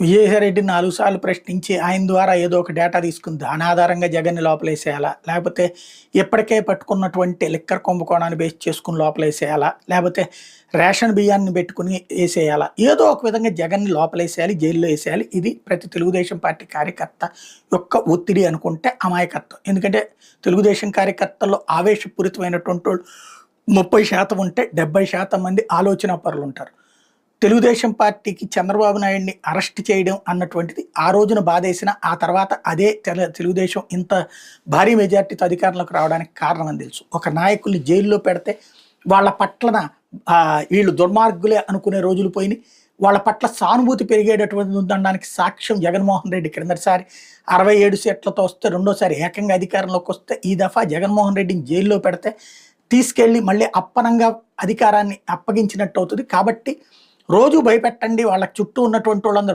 విజయసాయిరెడ్డి నాలుగు సార్లు ప్రశ్నించి ఆయన ద్వారా ఏదో ఒక డేటా తీసుకుని దాని ఆధారంగా జగన్ని లోపలేసేయాలా? లేకపోతే ఇప్పటికే పట్టుకున్నటువంటి లిక్కర్ కుంభకోణాన్ని బేస్ చేసుకుని లోపలేసేయాలా? లేకపోతే రేషన్ బియ్యాన్ని పెట్టుకుని వేసేయాలా? ఏదో ఒక విధంగా జగన్ని లోపలేసేయాలి జైల్లో వేసేయాలి. ఇది ప్రతి తెలుగుదేశం పార్టీ కార్యకర్త యొక్క ఒత్తిడి అనుకుంటే అమాయకత్వం. ఎందుకంటే తెలుగుదేశం కార్యకర్తల్లో ఆవేశపూరితమైనటువంటి వాళ్ళు ముప్పై శాతం ఉంటే డెబ్బై శాతం మంది ఆలోచన పరులు ఉంటారు. తెలుగుదేశం పార్టీకి చంద్రబాబు నాయుడిని అరెస్ట్ చేయడం అన్నటువంటిది ఆ రోజున బాధేసిన ఆ తర్వాత అదే తెలుగుదేశం ఇంత భారీ మెజార్టీతో అధికారంలోకి రావడానికి కారణం అని తెలుసు. ఒక నాయకుల్ని జైల్లో పెడితే వాళ్ళ పట్లన వీళ్ళు దుర్మార్గులే అనుకునే రోజులు పోయినాయి. వాళ్ళ పట్ల సానుభూతి పెరిగేటటువంటి ఉందనడానికి సాక్ష్యం జగన్మోహన్ రెడ్డి. క్రిందటిసారి అరవై ఏడు సీట్లతో వస్తే రెండోసారి ఏకంగా అధికారంలోకి వస్తే ఈ దఫా జగన్మోహన్ రెడ్డిని జైల్లో పెడితే తీసుకెళ్ళి మళ్ళీ అప్పనంగా అధికారాన్ని అప్పగించినట్టు అవుతుంది. కాబట్టి రోజు భయపెట్టండి వాళ్ళ చుట్టూ ఉన్నటువంటి వాళ్ళందరూ